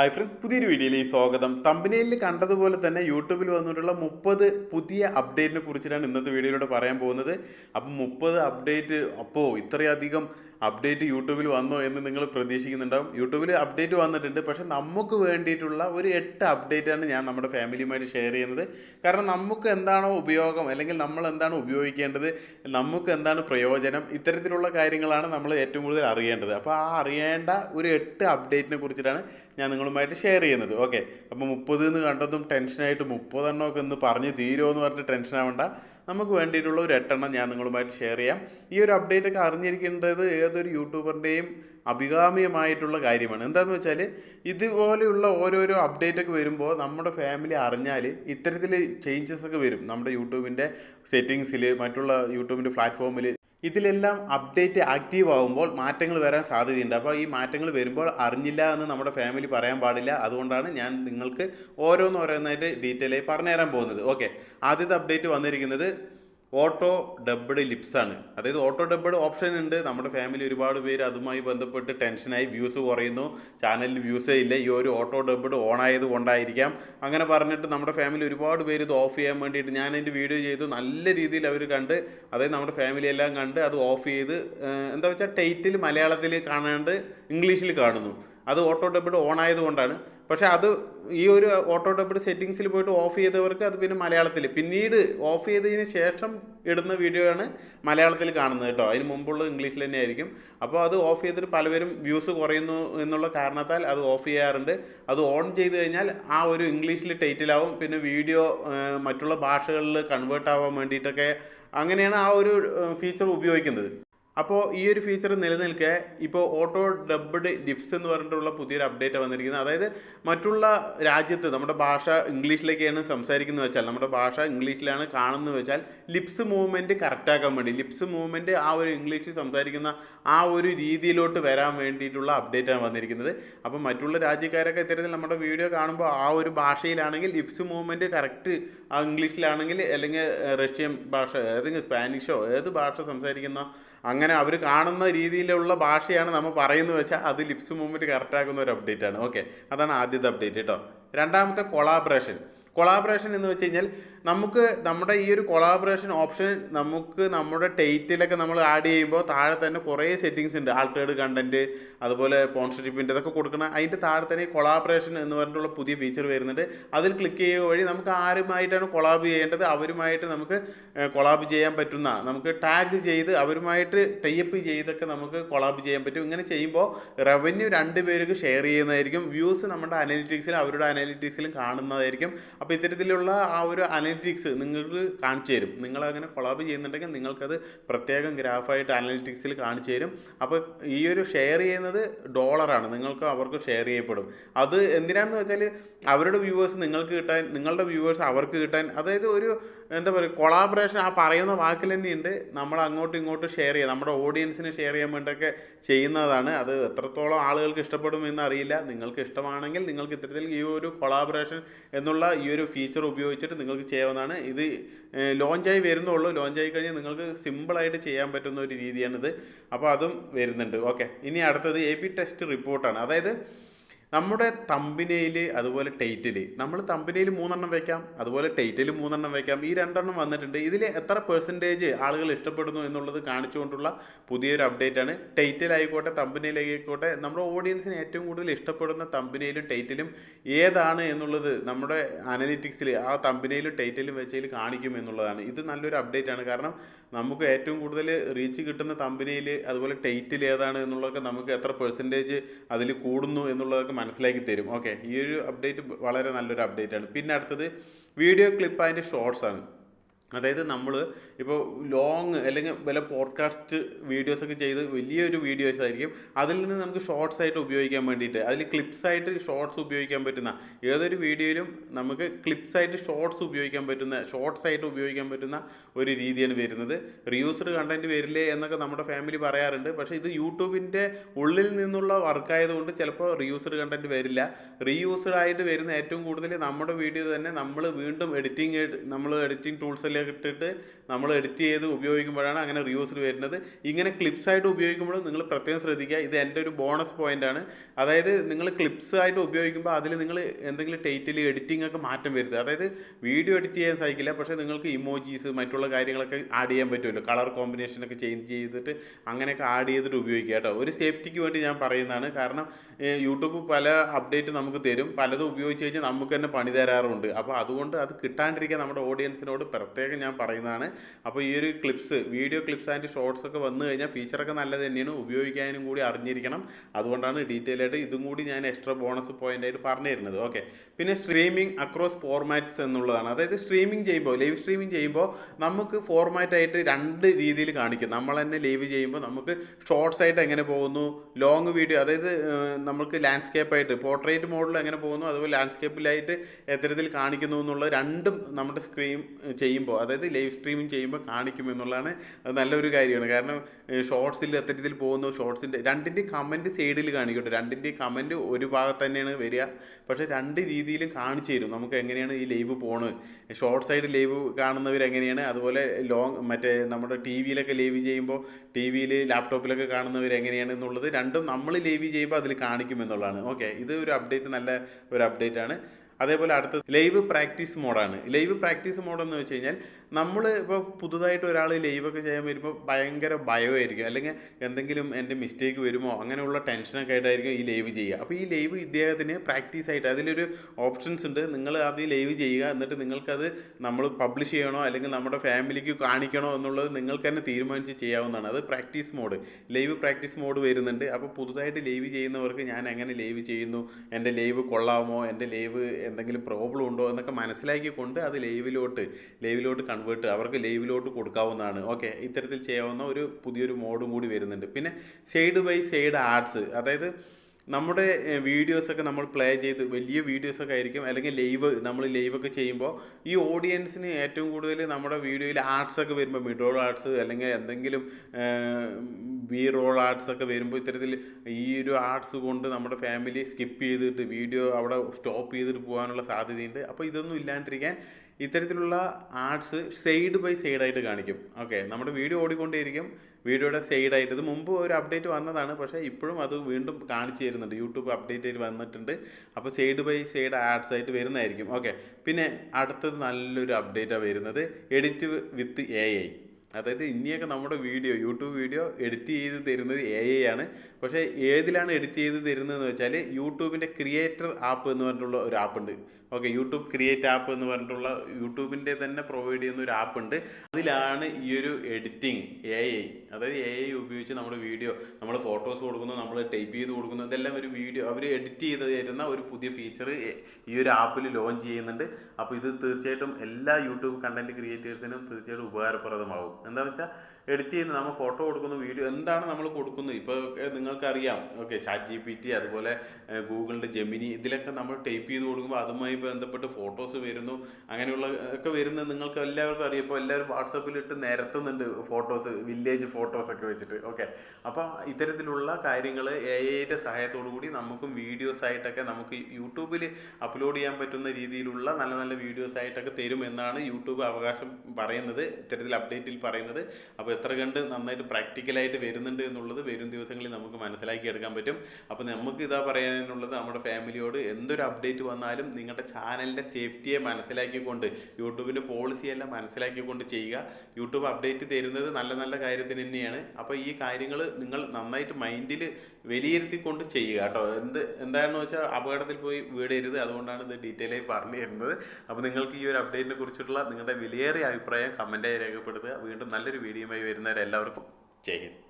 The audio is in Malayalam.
ഹായ് ഫ്രണ്ട്സ് പുതിയൊരു വീഡിയോയിലേക്ക് സ്വാഗതം. തമ്പനയിൽ കണ്ടതുപോലെ തന്നെ യൂട്യൂബിൽ വന്നിട്ടുള്ള മുപ്പത് പുതിയ അപ്ഡേറ്റിനെ കുറിച്ചിട്ടാണ് ഇന്നത്തെ വീഡിയോയിലൂടെ പറയാൻ പോകുന്നത്. അപ്പം മുപ്പത് അപ്ഡേറ്റ് അപ്പോൾ ഇത്രയധികം അപ്ഡേറ്റ് യൂട്യൂബിൽ വന്നോ എന്ന് നിങ്ങൾ പ്രതീക്ഷിക്കുന്നുണ്ടാവും. യൂട്യൂബിൽ അപ്ഡേറ്റ് വന്നിട്ടുണ്ട് പക്ഷേ നമുക്ക് വേണ്ടിയിട്ടുള്ള ഒരു എട്ട് അപ്ഡേറ്റാണ് ഞാൻ നമ്മുടെ ഫാമിലിയുമായിട്ട് ഷെയർ ചെയ്യുന്നത്. കാരണം നമുക്ക് എന്താണോ ഉപയോഗം അല്ലെങ്കിൽ നമ്മൾ എന്താണ് ഉപയോഗിക്കേണ്ടത് നമുക്ക് എന്താണ് പ്രയോജനം ഇത്തരത്തിലുള്ള കാര്യങ്ങളാണ് നമ്മൾ ഏറ്റവും കൂടുതൽ അറിയേണ്ടത്. അപ്പോൾ ആ അറിയേണ്ട ഒരു എട്ട് അപ്ഡേറ്റിനെ കുറിച്ചിട്ടാണ് ഞാൻ നിങ്ങളുമായിട്ട് ഷെയർ ചെയ്യുന്നത്. ഓക്കെ അപ്പോൾ മുപ്പത് എന്ന് കണ്ടതും ടെൻഷനായിട്ട് മുപ്പതെണ്ണമൊക്കെ ഒന്ന് പറഞ്ഞ് തീരുമോ എന്ന് പറഞ്ഞിട്ട് ടെൻഷൻ ആവണ്ട. നമുക്ക് വേണ്ടിയിട്ടുള്ള ഒരു എട്ടെണ്ണം ഞാൻ നിങ്ങളുമായിട്ട് ഷെയർ ചെയ്യാം. ഈ ഒരു അപ്ഡേറ്റ് ഒക്കെ അറിഞ്ഞിരിക്കേണ്ടത് ഏതൊരു യൂട്യൂബറിന്റെയും അഭികാമ്യമായിട്ടുള്ള കാര്യമാണ്. എന്താണെന്ന് വെച്ചാൽ ഇതുപോലെയുള്ള ഓരോരോ അപ്ഡേറ്റ് ഒക്കെ വരുമ്പോൾ നമ്മുടെ ഫാമിലി അറിഞ്ഞാൽ ഇത്തരത്തിൽ ചേഞ്ചസ് ഒക്കെ വരും. നമ്മുടെ യൂട്യൂബിന്റെ സെറ്റിങ്സിൽ മറ്റുള്ള യൂട്യൂബിന്റെ പ്ലാറ്റ്ഫോമിൽ ഇതിലെല്ലാം അപ്ഡേറ്റ് ആക്റ്റീവ് ആകുമ്പോൾ മാറ്റങ്ങൾ വരാൻ സാധ്യതയുണ്ട്. അപ്പോൾ ഈ മാറ്റങ്ങൾ വരുമ്പോൾ അറിഞ്ഞില്ല എന്ന് നമ്മുടെ ഫാമിലി പറയാൻ പാടില്ല. അതുകൊണ്ടാണ് ഞാൻ നിങ്ങൾക്ക് ഓരോന്നോരോന്നായിട്ട് ഡീറ്റെയിൽ ആയി പറഞ്ഞുതരാൻ പോകുന്നത്. ഓക്കെ ആദ്യത്തെ അപ്ഡേറ്റ് വന്നിരിക്കുന്നത് ഓട്ടോ ഡബ്ഡ് ലിപ്സ് ആണ്. അതായത് ഓട്ടോ ഡബ്ഡ് ഓപ്ഷൻ ഉണ്ട്. നമ്മുടെ ഫാമിലി ഒരുപാട് പേര് അതുമായി ബന്ധപ്പെട്ട് ടെൻഷനായി വ്യൂസ് കുറയുന്നു. ചാനലിൽ വ്യൂസേ ഇല്ല. ഈ ഒരു ഓട്ടോ ഡബ്ഡ് ഓൺ ആയത് കൊണ്ടായിരിക്കാം. അങ്ങനെ പറഞ്ഞിട്ട് നമ്മുടെ ഫാമിലി ഒരുപാട് പേര് ഇത് ഓഫ് ചെയ്യാൻ വേണ്ടിയിട്ട് ഞാൻ എന്റെ വീഡിയോ ചെയ്തു നല്ല രീതിയിൽ അവർ കണ്ട് അതായത് നമ്മുടെ ഫാമിലി എല്ലാം കണ്ട് അത് ഓഫ് ചെയ്ത് എന്താ വെച്ചാൽ ടൈറ്റിൽ മലയാളത്തിൽ കാണാണ്ട് ഇംഗ്ലീഷിൽ കാണുന്നു. അത് ഓട്ടോ ഡബ്ഡ് ഓൺ ആയതുകൊണ്ടാണ് പക്ഷേ അത് ഈ ഒരു ഓട്ടോ ഡബ്ഡ് സെറ്റിങ്സിൽ പോയിട്ട് ഓഫ് ചെയ്തവർക്ക് അത് പിന്നെ മലയാളത്തിൽ. പിന്നീട് ഓഫ് ചെയ്തതിന് ശേഷം ഇടുന്ന വീഡിയോ ആണ് മലയാളത്തിൽ കാണുന്നത് കേട്ടോ. അതിന് മുമ്പുള്ളത് ഇംഗ്ലീഷിൽ തന്നെ ആയിരിക്കും അപ്പോൾ അത് ഓഫ് ചെയ്തിട്ട് പലവരും വ്യൂസ് കുറയുന്നു എന്നുള്ള കാരണത്താൽ അത് ഓഫ് ചെയ്യാറുണ്ട്. അത് ഓൺ ചെയ്ത് കഴിഞ്ഞാൽ ആ ഒരു ഇംഗ്ലീഷിൽ ടൈറ്റിലാവും പിന്നെ വീഡിയോ മറ്റുള്ള ഭാഷകളിൽ കൺവേർട്ട് ആവാൻ വേണ്ടിയിട്ടൊക്കെ അങ്ങനെയാണ് ആ ഒരു ഫീച്ചർ ഉപയോഗിക്കുന്നത്. അപ്പോൾ ഈ ഒരു ഫീച്ചർ നിലനിൽക്കെ ഇപ്പോൾ ഓട്ടോ ഡബ്ഡ് ലിപ്സ് എന്ന് പറഞ്ഞിട്ടുള്ള പുതിയൊരു അപ്ഡേറ്റ് വന്നിരിക്കുന്നത്. അതായത് മറ്റുള്ള രാജ്യത്ത് നമ്മുടെ ഭാഷ ഇംഗ്ലീഷിലേക്കാണ് സംസാരിക്കുന്നത് വെച്ചാൽ നമ്മുടെ ഭാഷ ഇംഗ്ലീഷിലാണ് കാണുന്നത് വെച്ചാൽ ലിപ്സ് മൂവ്മെന്റ് കറക്റ്റാക്കാൻ വേണ്ടി ലിപ്സ് മൂവ്മെന്റ് ആ ഒരു ഇംഗ്ലീഷിൽ സംസാരിക്കുന്ന ആ ഒരു രീതിയിലോട്ട് വരാൻ വേണ്ടിയിട്ടുള്ള അപ്ഡേറ്റാണ് വന്നിരിക്കുന്നത്. അപ്പോൾ മറ്റുള്ള രാജ്യക്കാരൊക്കെ ഇത്തരത്തിൽ നമ്മുടെ വീഡിയോ കാണുമ്പോൾ ആ ഒരു ഭാഷയിലാണെങ്കിൽ ലിപ്സ് മൂവ്മെന്റ് കറക്റ്റ് ആ ഇംഗ്ലീഷിലാണെങ്കിൽ അല്ലെങ്കിൽ റഷ്യൻ ഭാഷ ഏതെങ്കിലും സ്പാനിഷോ ഏത് ഭാഷ സംസാരിക്കുന്ന അങ്ങനെ അവർ കാണുന്ന രീതിയിലുള്ള ഭാഷയാണ് നമ്മൾ പറയുന്നത് വെച്ചാൽ അത് ലിപ്സ് മൂവ്മെന്റ് കറക്റ്റാക്കുന്ന ഒരു അപ്ഡേറ്റ് ആണ്. ഓക്കെ അതാണ് ആദ്യത്തെ അപ്ഡേറ്റ് കേട്ടോ രണ്ടാമത്തെ കൊളാബറേഷൻ കൊളാബറേഷൻ എന്ന് വെച്ച് കഴിഞ്ഞാൽ നമുക്ക് നമ്മുടെ ഈ ഒരു കൊളാബറേഷൻ ഓപ്ഷൻ നമുക്ക് നമ്മുടെ ടൈറ്റിലൊക്കെ നമ്മൾ ആഡ് ചെയ്യുമ്പോൾ താഴെ തന്നെ കുറേ സെറ്റിങ്സ് ഉണ്ട്. ആൾട്ടേഡ് കണ്ടന്റ് അതുപോലെ സ്പോൺസർഷിപ്പിന്റെ ഇതൊക്കെ കൊടുക്കണം. അതിന്റെ താഴെ തന്നെ കൊളാബറേഷൻ എന്ന് പറഞ്ഞിട്ടുള്ള പുതിയ ഫീച്ചർ വരുന്നുണ്ട്. അതിൽ ക്ലിക്ക് ചെയ്യുക വഴി നമുക്ക് ആരുമായിട്ടാണ് കൊളാബ് ചെയ്യേണ്ടത്? അവരുമായിട്ട് നമുക്ക് കൊളാബ് ചെയ്യാൻ പറ്റുന്ന നമുക്ക് ടാഗ് ചെയ്ത് അവരുമായിട്ട് ടൈപ്പ് ചെയ്തൊക്കെ നമുക്ക് കൊളാബ് ചെയ്യാൻ പറ്റും. ഇങ്ങനെ ചെയ്യുമ്പോൾ റവന്യൂ രണ്ട് പേർക്ക് ഷെയർ ചെയ്യുന്നതായിരിക്കും. വ്യൂസ് നമ്മുടെ അനലിറ്റിക്സിലും അവരുടെ അനലിറ്റിക്സിലും കാണുന്നതായിരിക്കും. അപ്പോൾ ഇത്തരത്തിലുള്ള ആ ഒരു അനലിറ്റിക്സ് നിങ്ങൾക്ക് കാണിച്ചു തരും. നിങ്ങളങ്ങനെ കൊളാബ് ചെയ്യുന്നുണ്ടെങ്കിൽ നിങ്ങൾക്കത് പ്രത്യേകം ഗ്രാഫായിട്ട് അനലിറ്റിക്സിൽ കാണിച്ചു തരും. അപ്പോൾ ഈ ഒരു ഷെയർ ചെയ്യുന്നത് ഡോളറാണ് നിങ്ങൾക്ക് അവർക്ക് ഷെയർ ചെയ്യപ്പെടും. അത് എന്തിനാണെന്ന് വെച്ചാൽ അവരുടെ വ്യൂവേഴ്സ് നിങ്ങൾക്ക് കിട്ടാൻ നിങ്ങളുടെ വ്യൂവേഴ്സ് അവർക്ക് കിട്ടാൻ അതായത് ഒരു എന്താ പറയുക കൊളാബറേഷൻ ആ പറയുന്ന വാക്കിൽ തന്നെയുണ്ട്. നമ്മൾ അങ്ങോട്ടും ഇങ്ങോട്ടും ഷെയർ ചെയ്യുക. നമ്മുടെ ഓഡിയൻസിന് ഷെയർ ചെയ്യാൻ വേണ്ടിയൊക്കെ ചെയ്യുന്നതാണ്. അത് എത്രത്തോളം ആളുകൾക്ക് ഇഷ്ടപ്പെടും എന്ന് അറിയില്ല നിങ്ങൾക്ക് ഇഷ്ടമാണെങ്കിൽ നിങ്ങൾക്ക് ഇത്തരത്തിൽ ഈ ഒരു കൊളാബറേഷൻ എന്നുള്ള ഈ ഒരു ഫീച്ചർ ഉപയോഗിച്ചിട്ട് നിങ്ങൾക്ക് ചെയ്യാവുന്നതാണ്. ഇത് ലോഞ്ചായി വരുന്നുള്ളൂ ലോഞ്ചായി കഴിഞ്ഞാൽ നിങ്ങൾക്ക് സിമ്പിളായിട്ട് ചെയ്യാൻ പറ്റുന്ന ഒരു രീതിയാണിത്. അപ്പോൾ അതും വരുന്നുണ്ട്. ഓക്കെ ഇനി അടുത്തത് എ ബി ടെസ്റ്റ് റിപ്പോർട്ടാണ് അതായത് നമ്മുടെ തമ്പിനയിൽ അതുപോലെ ടൈറ്റിൽ നമ്മൾ തമ്പിനയിൽ മൂന്നെണ്ണം വയ്ക്കാം അതുപോലെ ടൈറ്റിൽ മൂന്നെണ്ണം വയ്ക്കാം ഈ രണ്ടെണ്ണം വന്നിട്ടുണ്ട്. ഇതിൽ എത്ര പെർസെന്റേജ് ആളുകൾ ഇഷ്ടപ്പെടുന്നു എന്നുള്ളത് കാണിച്ചുകൊണ്ടുള്ള പുതിയൊരു അപ്ഡേറ്റ് ആണ്. ടൈറ്റിൽ ആയിക്കോട്ടെ തമ്പിനയിലായിക്കോട്ടെ നമ്മുടെ ഓഡിയൻസിന് ഏറ്റവും കൂടുതൽ ഇഷ്ടപ്പെടുന്ന തമ്പിനയിലും ടൈറ്റിലും ഏതാണ് എന്നുള്ളത് നമ്മുടെ അനലിറ്റിക്സിൽ ആ തമ്പിനയിലും ടൈറ്റിലും വെച്ചതിൽ കാണിക്കും എന്നുള്ളതാണ്. ഇത് നല്ലൊരു അപ്ഡേറ്റ് ആണ്. കാരണം നമുക്ക് ഏറ്റവും കൂടുതൽ റീച്ച് കിട്ടുന്ന തമ്പിനയിൽ അതുപോലെ ടൈറ്റിൽ ഏതാണ് എന്നുള്ളതൊക്കെ നമുക്ക് എത്ര പെർസെന്റേജ് അതിൽ കൂടുന്നു എന്നുള്ളതൊക്കെ മനസ്സിലാക്കി തരും. ഓക്കെ ഈ ഒരു അപ്ഡേറ്റ് വളരെ നല്ലൊരു അപ്ഡേറ്റ് ആണ്. പിന്നെ അടുത്തത് വീഡിയോ ക്ലിപ്പ് അതിന്റെ ഷോർട്സ് ആണ്. അതായത് നമ്മൾ ഇപ്പോൾ ലോങ് അല്ലെങ്കിൽ വല്ല പോഡ്കാസ്റ്റ് വീഡിയോസൊക്കെ ചെയ്ത് വലിയൊരു വീഡിയോസ് ആയിരിക്കും. അതിൽ നിന്ന് നമുക്ക് ഷോർട്സ് ആയിട്ട് ഉപയോഗിക്കാൻ വേണ്ടിയിട്ട് അതിൽ ക്ലിപ്സ് ആയിട്ട് ഷോർട്സ് ഉപയോഗിക്കാൻ പറ്റുന്ന ഏതൊരു വീഡിയോയിലും നമുക്ക് ക്ലിപ്സ് ആയിട്ട് ഷോർട്സ് ഉപയോഗിക്കാൻ പറ്റുന്ന ഷോർട്സ് ആയിട്ട് ഉപയോഗിക്കാൻ പറ്റുന്ന ഒരു രീതിയാണ് വരുന്നത്. റിയൂസ്ഡ് കണ്ടന്റ് വരില്ലേ എന്നൊക്കെ നമ്മുടെ ഫാമിലി പറയാറുണ്ട്. പക്ഷേ ഇത് യൂട്യൂബിന്റെ ഉള്ളിൽ നിന്നുള്ള വർക്കായതുകൊണ്ട് ചിലപ്പോൾ റിയൂസ്ഡ് കണ്ടന്റ് വരില്ല. റീയൂസ്ഡ് ആയിട്ട് വരുന്ന ഏറ്റവും കൂടുതൽ നമ്മുടെ വീഡിയോ തന്നെ നമ്മൾ വീണ്ടും എഡിറ്റിംഗ് നമ്മൾ എഡിറ്റിംഗ് ടൂൾസ് ഒക്കെ ഇട്ടിട്ട് നമ്മൾ എഡിറ്റ് ചെയ്ത് ഉപയോഗിക്കുമ്പോഴാണ് അങ്ങനെ റിവ്യൂസിൽ വരുന്നത്. ഇങ്ങനെ ക്ലിപ്സ് ആയിട്ട് ഉപയോഗിക്കുമ്പോൾ നിങ്ങൾ പ്രത്യേകം ശ്രദ്ധിക്കുക ഇത് എന്റെ ഒരു ബോണസ് പോയിന്റ് ആണ്. അതായത് നിങ്ങൾ ക്ലിപ്സ് ആയിട്ട് ഉപയോഗിക്കുമ്പോൾ അതിൽ നിങ്ങൾ എന്തെങ്കിലും ടൈറ്റിൽ എഡിറ്റിംഗ് ഒക്കെ മാറ്റം വരുത്തുക. അതായത് വീഡിയോ എഡിറ്റ് ചെയ്യാൻ സാധിക്കില്ല പക്ഷേ നിങ്ങൾക്ക് ഇമോജീസ് മറ്റുള്ള കാര്യങ്ങളൊക്കെ ആഡ് ചെയ്യാൻ പറ്റുമല്ലോ. കളർ കോമ്പിനേഷനൊക്കെ ചേഞ്ച് ചെയ്തിട്ട് അങ്ങനെയൊക്കെ ആഡ് ചെയ്തിട്ട് ഉപയോഗിക്കുക കേട്ടോ. ഒരു സേഫ്റ്റിക്ക് വേണ്ടി ഞാൻ പറയുന്നതാണ്. കാരണം യൂട്യൂബ് പല അപ്ഡേറ്റ് നമുക്ക് തരും. പലതും ഉപയോഗിച്ച് കഴിഞ്ഞാൽ നമുക്ക് തന്നെ പണി തരാറുണ്ട്. അപ്പോൾ അതുകൊണ്ട് അത് കിട്ടാണ്ടിരിക്കാൻ നമ്മുടെ ഓഡിയൻസിനോട് പ്രത്യേകം ഞാൻ പറയുന്നതാണ്. അപ്പോൾ ഈ ഒരു clips video clips and shorts ഒക്കെ വന്നു കഴിഞ്ഞാൽ ഫീച്ചറൊക്കെ നല്ലത് തന്നെയാണ്. ഉപയോഗിക്കാനും കൂടി അറിഞ്ഞിരിക്കണം. അതുകൊണ്ടാണ് ഡീറ്റെയിൽ ആയിട്ട് ഇതും കൂടി ഞാൻ എക്സ്ട്രാ ബോണസ് പോയിന്റ് ആയിട്ട് പറഞ്ഞു തരുന്നത് ഓക്കെ പിന്നെ സ്ട്രീമിംഗ് അക്രോസ് ഫോർമാറ്റ്സ് എന്നുള്ളതാണ്. അതായത് സ്ട്രീമിംഗ് ചെയ്യുമ്പോൾ ലൈവ് സ്ട്രീമിംഗ് ചെയ്യുമ്പോൾ നമുക്ക് ഫോർമാറ്റ് ആയിട്ട് രണ്ട് രീതിയിൽ കാണിക്കും. നമ്മൾ തന്നെ ലൈവ് ചെയ്യുമ്പോൾ നമുക്ക് ഷോർട്സ് ആയിട്ട് എങ്ങനെ പോകുന്നു? ലോങ് വീഡിയോ അതായത് നമുക്ക് ലാൻഡ്സ്കേപ്പ് ആയിട്ട് പോർട്രേറ്റ് മോഡിൽ എങ്ങനെ പോകുന്നു? അതുപോലെ ലാൻഡ്സ്കേപ്പിലായിട്ട് എത്തരത്തിൽ കാണിക്കുന്നു എന്നുള്ള രണ്ടും നമ്മുടെ സ്ക്രീൻ ചെയ്യുമ്പോൾ അതായത് ലൈവ് സ്ട്രീമിങ് ചെയ്യുമ്പോൾ കാണിക്കും എന്നുള്ളതാണ് അത് നല്ലൊരു കാര്യമാണ്. കാരണം ഷോർട്സിൽ എത്തരത്തിൽ പോകുന്നു ഷോർട്സിന്റെ രണ്ടിന്റെ കമന്റ് സൈഡിൽ കാണിക്കട്ടെ രണ്ടിന്റെ കമന്റ് ഒരു ഭാഗത്ത് തന്നെയാണ് വരിക. പക്ഷേ രണ്ട് രീതിയിലും കാണിച്ചു തരും. നമുക്ക് എങ്ങനെയാണ് ഈ ലൈവ് പോണത്? ഷോർട്ട് സൈഡ് ലൈവ് കാണുന്നവർ എങ്ങനെയാണ്? അതുപോലെ ലോങ് മറ്റേ നമ്മുടെ ടി വിയിലൊക്കെ ലൈവ് ചെയ്യുമ്പോൾ ടി വിയിൽ ലാപ്ടോപ്പിലൊക്കെ കാണുന്നവർ എങ്ങനെയാണ് എന്നുള്ളത് രണ്ടും നമ്മൾ ലൈവ് ചെയ്യുമ്പോൾ അതിൽ കാണിക്കും എന്നുള്ളതാണ്. ഓക്കെ ഇത് ഒരു അപ്ഡേറ്റ് നല്ല ഒരു അപ്ഡേറ്റ് ആണ്. അതേപോലെ അടുത്തത് ലൈവ് പ്രാക്ടീസ് മോഡാണ്. ലൈവ് പ്രാക്ടീസ് മോഡ് എന്ന് വെച്ച് കഴിഞ്ഞാൽ നമ്മൾ ഇപ്പോൾ പുതുതായിട്ട് ഒരാൾ ലൈവൊക്കെ ചെയ്യാൻ വരുമ്പോൾ ഭയങ്കര ഭയമായിരിക്കും. അല്ലെങ്കിൽ എന്തെങ്കിലും എന്റെ മിസ്റ്റേക്ക് വരുമോ അങ്ങനെയുള്ള ടെൻഷനൊക്കെ ആയിട്ടായിരിക്കും ഈ ലൈവ് ചെയ്യുക. അപ്പോൾ ഈ ലൈവ് ഇദ്ദേഹത്തിന് പ്രാക്ടീസ് ആയിട്ട് അതിലൊരു ഓപ്ഷൻസ് ഉണ്ട്. നിങ്ങൾ അത് ലൈവ് ചെയ്യുക. എന്നിട്ട് നിങ്ങൾക്കത് നമ്മൾ പബ്ലിഷ് ചെയ്യണോ അല്ലെങ്കിൽ നമ്മുടെ ഫാമിലിക്ക് കാണിക്കണോ എന്നുള്ളത് നിങ്ങൾക്ക് തന്നെ തീരുമാനിച്ച് ചെയ്യാവുന്നതാണ്. അത് practice mode. Live practice mode വരുന്നുണ്ട്. അപ്പോൾ പുതുതായിട്ട് ലൈവ് ചെയ്യുന്നവർക്ക് ഞാൻ എങ്ങനെ ലൈവ് ചെയ്യുന്നു? എന്റെ ലൈവ് കൊള്ളാമോ? എന്റെ ലൈവ് എന്തെങ്കിലും പ്രോബ്ലം ഉണ്ടോ എന്നൊക്കെ മനസ്സിലാക്കിക്കൊണ്ട് അത് ലൈവിലോട്ട് ലൈവിലോട്ട് കൺവേർട്ട് അവർക്ക് ലൈവിലോട്ട് കൊടുക്കാവുന്നതാണ്. ഓക്കെ ഇത്തരത്തിൽ ചെയ്യാവുന്ന ഒരു പുതിയൊരു മോഡും കൂടി വരുന്നുണ്ട്. പിന്നെ ഷെയ്ഡ് ബൈ ഷെയ്ഡ് ആർട്സ് അതായത് നമ്മുടെ വീഡിയോസൊക്കെ നമ്മൾ പ്ലേ ചെയ്ത് വലിയ വീഡിയോസൊക്കെ ആയിരിക്കും. അല്ലെങ്കിൽ ലൈവ് നമ്മൾ ലൈവൊക്കെ ചെയ്യുമ്പോൾ ഈ ഓഡിയൻസിന് ഏറ്റവും കൂടുതൽ നമ്മുടെ വീഡിയോയിൽ ആർട്സൊക്കെ വരുമ്പോൾ മിഡ് റോൾ ആർട്സ് അല്ലെങ്കിൽ എന്തെങ്കിലും ബി റോൾ ആർട്സൊക്കെ വരുമ്പോൾ ഇത്തരത്തിൽ ഈ ഒരു ആർട്സ് കൊണ്ട് നമ്മുടെ ഫാമിലി സ്കിപ്പ് ചെയ്തിട്ട് വീഡിയോ അവിടെ സ്റ്റോപ്പ് ചെയ്തിട്ട് പോകാനുള്ള സാധ്യതയുണ്ട്. അപ്പോൾ ഇതൊന്നും ഇല്ലാണ്ടിരിക്കാൻ ഇത്തരത്തിലുള്ള ആർട്സ് സൈഡ് ബൈ സൈഡായിട്ട് കാണിക്കും. ഓക്കെ നമ്മുടെ വീഡിയോ ഓടിക്കൊണ്ടേയിരിക്കും. വീഡിയോയുടെ സൈഡായിട്ട് ഇത് മുമ്പ് ഒരു അപ്ഡേറ്റ് വന്നതാണ് പക്ഷേ ഇപ്പോഴും അത് വീണ്ടും കാണിച്ചു തരുന്നുണ്ട്. യൂട്യൂബ് അപ്ഡേറ്റ് ചെയ്ത് വന്നിട്ടുണ്ട്. അപ്പോൾ സൈഡ് ബൈ സൈഡ് ആഡ്സ് ആയിട്ട് വരുന്നതായിരിക്കും. ഓക്കെ പിന്നെ അടുത്തത് നല്ലൊരു അപ്ഡേറ്റാണ് വരുന്നത്. Edit with A I. അതായത് ഇനിയൊക്കെ നമ്മുടെ വീഡിയോ യൂട്യൂബ് വീഡിയോ എഡിറ്റ് ചെയ്ത് തരുന്നത് എ ഐ ആണ്. പക്ഷേ ഏതിലാണ് എഡിറ്റ് ചെയ്ത് തരുന്നതെന്ന് വെച്ചാൽ യൂട്യൂബിന്റെ ക്രിയേറ്റർ ആപ്പ് എന്ന് പറഞ്ഞിട്ടുള്ള ഒരു ആപ്പ് ഉണ്ട്. ഓക്കെ യൂട്യൂബ് ക്രിയേറ്റ് ആപ്പ് എന്ന് പറഞ്ഞിട്ടുള്ള യൂട്യൂബിന്റെ തന്നെ പ്രൊവൈഡ് ചെയ്യുന്ന ഒരു ആപ്പ് ഉണ്ട്. അതിലാണ് ഈ ഒരു എഡിറ്റിംഗ് എ ഐ അതായത് എ ഐ ഉപയോഗിച്ച് നമ്മുടെ വീഡിയോ നമ്മൾ ഫോട്ടോസ് കൊടുക്കുന്നു നമ്മൾ ടൈപ്പ് ചെയ്ത് കൊടുക്കുന്നു ഇതെല്ലാം ഒരു വീഡിയോ അവർ എഡിറ്റ് ചെയ്ത് തരുന്ന ഒരു പുതിയ ഫീച്ചർ ഈ ഒരു ആപ്പിൽ ലോഞ്ച് ചെയ്യുന്നുണ്ട്. അപ്പോൾ ഇത് തീർച്ചയായിട്ടും എല്ലാ യൂട്യൂബ് കണ്ടന്റ് ക്രിയേറ്റേഴ്സിനും തീർച്ചയായിട്ടും ഉപകാരപ്രദമാകും എന്താണെന്ന് വെച്ചാൽ എഡിറ്റ് ചെയ്യുന്നത് നമ്മൾ ഫോട്ടോ കൊടുക്കുന്നു വീഡിയോ എന്താണ് നമ്മൾ കൊടുക്കുന്നത്? ഇപ്പോൾ നിങ്ങൾക്കറിയാം. Okay chat G P T അതുപോലെ ഗൂഗിളിന്റെ ജെമിനി ഇതിലൊക്കെ നമ്മൾ ടൈപ്പ് ചെയ്ത് കൊടുക്കുമ്പോൾ അതുമായി ബന്ധപ്പെട്ട് ഫോട്ടോസ് വരുന്നു. അങ്ങനെയുള്ള ഒക്കെ വരുന്നത് നിങ്ങൾക്ക് എല്ലാവർക്കും അറിയാം. ഇപ്പോൾ എല്ലാവരും വാട്സപ്പിലിട്ട് നിരത്തുന്നുണ്ട് ഫോട്ടോസ് വില്ലേജ് ഫോട്ടോസൊക്കെ വെച്ചിട്ട്. ഓക്കെ അപ്പോൾ ഇത്തരത്തിലുള്ള കാര്യങ്ങൾ എ ഐയുടെ സഹായത്തോടു കൂടി നമുക്കും വീഡിയോസ് ആയിട്ടൊക്കെ നമുക്ക് യൂട്യൂബിൽ അപ്ലോഡ് ചെയ്യാൻ പറ്റുന്ന രീതിയിലുള്ള നല്ല നല്ല വീഡിയോസ് ആയിട്ടൊക്കെ തരും എന്നാണ് യൂട്യൂബ് അവകാശം പറയുന്നത് ഇത്തരത്തിൽ അപ്ഡേറ്റിൽ പറയുന്നത്. അപ്പോൾ എത്ര കണ്ട് നന്നായിട്ട് പ്രാക്ടിക്കലായിട്ട് വരുന്നുണ്ട് എന്നുള്ളത് വരും ദിവസങ്ങളിൽ നമുക്ക് മനസ്സിലാക്കി എടുക്കാൻ പറ്റും. അപ്പോൾ നമുക്ക് ഇതാ പറയാനുള്ളത് നമ്മുടെ ഫാമിലിയോട് എന്തൊരു അപ്ഡേറ്റ് വന്നാലും നിങ്ങളുടെ ചാനലിന്റെ സേഫ്റ്റിയെ മനസ്സിലാക്കിക്കൊണ്ട് യൂട്യൂബിന്റെ പോളിസിയെല്ലാം മനസ്സിലാക്കിക്കൊണ്ട് ചെയ്യുക. യൂട്യൂബ് അപ്ഡേറ്റ് തരുന്നത് നല്ല നല്ല കാര്യത്തിന് തന്നെയാണ്. അപ്പോൾ ഈ കാര്യങ്ങൾ നിങ്ങൾ നന്നായിട്ട് മൈൻഡിൽ വിലയിരുത്തിക്കൊണ്ട് ചെയ്യുക കേട്ടോ. എന്ത് എന്താണെന്ന് വെച്ചാൽ അപകടത്തിൽ പോയി വീടരുത്. അതുകൊണ്ടാണ് ഇത് ഡീറ്റെയിൽ ആയി പറഞ്ഞു തരുന്നത്. അപ്പോൾ നിങ്ങൾക്ക് ഈ ഒരു അപ്ഡേറ്റിനെ കുറിച്ചിട്ടുള്ള നിങ്ങളുടെ വിലയേറിയ അഭിപ്രായം കമന്റായി രേഖപ്പെടുത്തുക. വീണ്ടും നല്ലൊരു വീഡിയോയുമായി വരുന്നവരെല്ലാവർക്കും ജയ് ഹിന്ദ്.